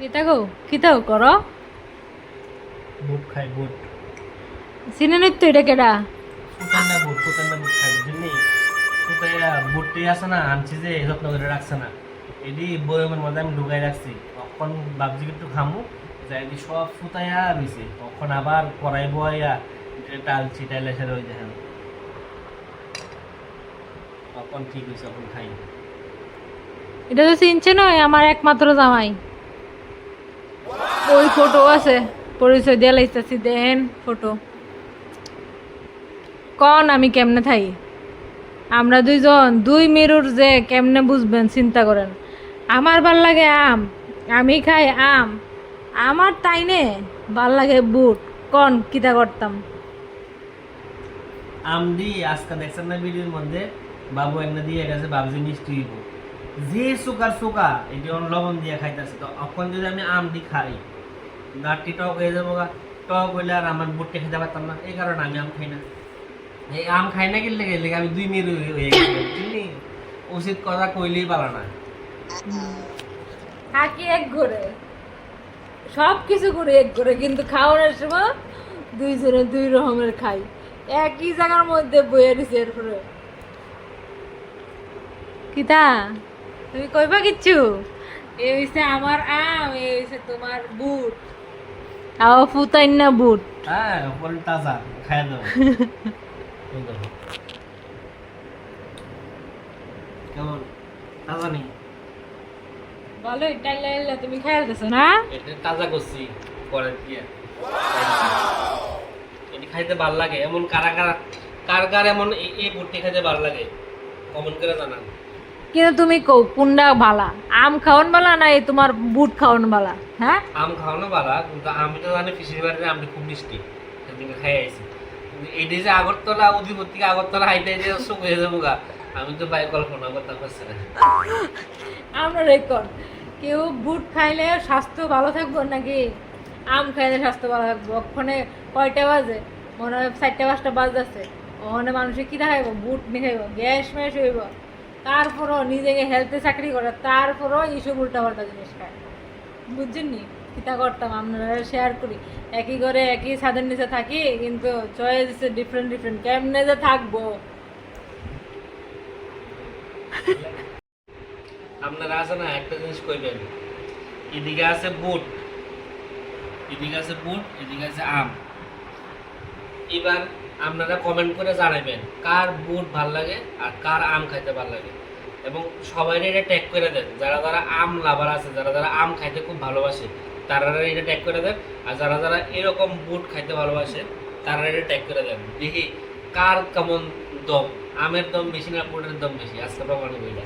কিতা গো কিতাও করো। বুট খাই বুট। চিনে নিত এটা কেডা? ফুটান্না বুট ফুটান্না বুট খাই বুঝলি? ফুটাইয়া বুটটি আছে না আনছি যে যত্ন করে রাখছে না। এটি বয়মের মধ্যে আমি ঢুকাই রাখছি। তখন ভাবছি একটু খামু যাই সব ফুটাইয়া রয়েছে তখন আবার কড়াই বয়াইয়া টালছি টাইলে সেরে ওই দেখেন। তখন ঠিক হয়েছে তখন খাই। এটা তো চিনছে নয় আমার একমাত্র জামাই। ওই ফটো আছে। পরিচয় দিয়ে লাইতেছি দেন ফটো কন আমি কেমনে থাই? আমরা দুইজন, দুই মেরুর যে কেমনে বুঝবেন, চিন্তা করেন। আমার ভালো লাগে আম, আমি খাই আম। আমার তাই নে ভালো লাগে বুট। কন, কিতা করতাম? আজকে দেখছেন না ভিডিওর মধ্যে? বাবু দিয়ে গেছে মিষ্টি দিব যে সুগার সুগা এটি লবণ দিয়ে খাইতেছে। তো এখন যদি আমি খাই গাঠটি টক হয়ে যাব গা, টক হইলে আর আমার বুটটি খেতে পারতাম না। এই কারণে আমি আম খাই না। এই আম খাই না গেলে গেলে আমি দুই মেরু হয়ে গেছি উচিত কথা কইলেই পারা না। থাকি এক ঘরে সব কিছু করে এক ঘরে কিন্তু সময় দুইজনে দুই রকমের খাই। একই জায়গার মধ্যে বইয়ে দিছে এরপরে। কিতা, তুমি কইবা কিচ্ছু? এ হইছে আমার আম এ হইছে তোমার বুট। আও ফুতাইন না বুট। হ্যাঁ পরে তাজা দেবো। এই কেমন? তাজা নেই? ভালো ডাইলা তুমি খাই দিছো না? এটা তাজা করছি পরে দিয়ে। এটি খাইতে ভালো লাগে। এমন কারা কারা কার কার এমন এই বুটটি খাইতে ভালো লাগে? কমেন্ট করে জানান। কিন্তু তুমি কও কোনটা বালা? আম খাওয়ান বালা না এই তোমার বুট খাওয়ান বালা? হ্যাঁ? আম খাওয়ানো ভালো কিন্তু আমি তো জানি পিসির বাড়িতে আমটি খুব মিষ্টি। সেদিন খাই আইছি। এটি যে আগরতলা উদিপুর থেকে আগরতলা হাইতে যে সুখ হয়ে যাব গা আমি তো ভাই কল্পনা করতে পারছি না। আমরা রেকর্ড। কেউ বুট খাইলে স্বাস্থ্য ভালো থাকব নাকি? আম খাইলে স্বাস্থ্য ভালো থাকব। ওখানে কয়টা বাজে? মনে হয় চারটা পাঁচটা বাজতেছে ওখানে মানুষে কি দেখাইব? বুট নিয়ে খাইব গ্যাস ম্যাস হইব। তারপরও নিজেকে হেলথে চাকরি করে, তারপরও এইসব উল্টা পাল্টা জিনিস খায়। বুঝছেন নি? কিতা করতাম, আপনারা শেয়ার করি। একই ঘরে একই ছাদের নিচে থাকি, কিন্তু চয়েস ডিফারেন্ট ডিফারেন্ট কেমনে যে থাকব? আপনারা আছে না, একটা জিনিস কইবেন। এদিকে আছে বুট, এদিকে আছে বুট, এদিকে আছে আম। এবার আপনারা কমেন্ট করে জানাবেন কার বুট ভালো লাগে আর কার আম খাইতে ভালো লাগে। এবং সবাই এটা ট্যাগ করে দেন। যারা যারা আম লাভার আছে, যারা যারা আম খাইতে খুব ভালোবাসে, তারা এটা ট্যাগ করে দেন। আর যারা যারা এরকম বুট খাইতে ভালোবাসে, তারা এটা ট্যাগ করে দেন। দেখি কার কেমন দম। আমের দম বেশি না, বুটের দম বেশি? আজকে প্রমাণ হইলা।